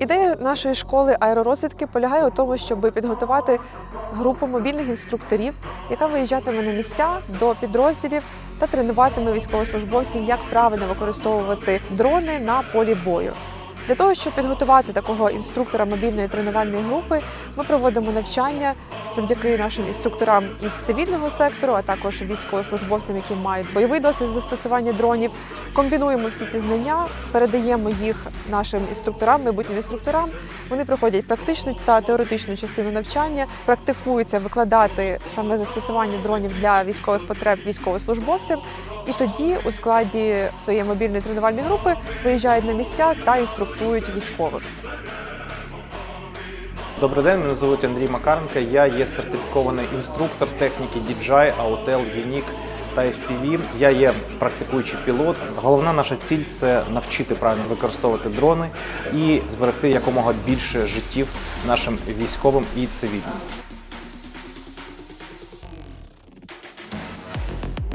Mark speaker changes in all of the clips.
Speaker 1: Ідея нашої школи аеророзвідки полягає у тому, щоб підготувати групу мобільних інструкторів, яка виїжджатиме на місця до підрозділів та тренуватиме військовослужбовців, як правильно використовувати дрони на полі бою. Для того, щоб підготувати такого інструктора мобільної тренувальної групи, ми проводимо навчання завдяки нашим інструкторам із цивільного сектору, а також військовослужбовцям, які мають бойовий досвід застосування дронів. Комбінуємо всі ці знання, передаємо їх нашим інструкторам, майбутнім інструкторам. Вони проходять практичну та теоретичну частину навчання, практикуються викладати саме застосування дронів для військових потреб військовослужбовцям. І тоді у складі своєї мобільної тренувальної групи виїжджають на місця та інструктують військових.
Speaker 2: Добрий день, мене звуть Андрій Макаренко. Я є сертифікований інструктор техніки DJI, AOTEL, Unique та FPV. Я є практикуючий пілот. Головна наша ціль це навчити правильно використовувати дрони і зберегти якомога більше життів нашим військовим і цивільним.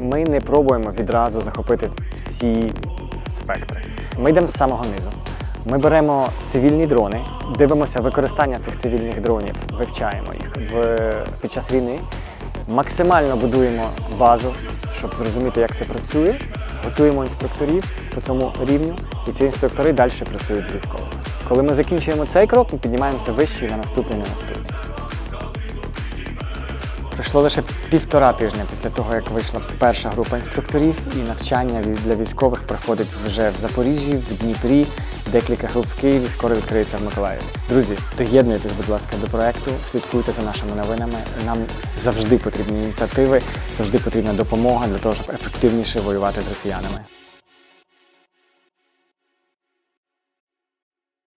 Speaker 3: Ми не пробуємо відразу захопити всі спектри. Ми йдемо з самого низу. Ми беремо цивільні дрони, дивимося використання цих цивільних дронів, вивчаємо їх в, під час війни, максимально будуємо базу, щоб зрозуміти, як це працює, готуємо інструкторів по цьому рівню, і ці інструктори далі працюють з військовими. Коли ми закінчуємо цей крок, ми піднімаємося вище на наступний на наступний. Пройшло лише півтора тижня після того, як вийшла перша група інструкторів, і навчання для військових проходить вже в Запоріжжі, в Дніпрі, декілька груп в Києві, скоро відкриється в Миколаєві. Друзі, доєднуйтесь, будь ласка, до проекту, слідкуйте за нашими новинами. Нам завжди потрібні ініціативи, завжди потрібна допомога для того, щоб ефективніше воювати з росіянами.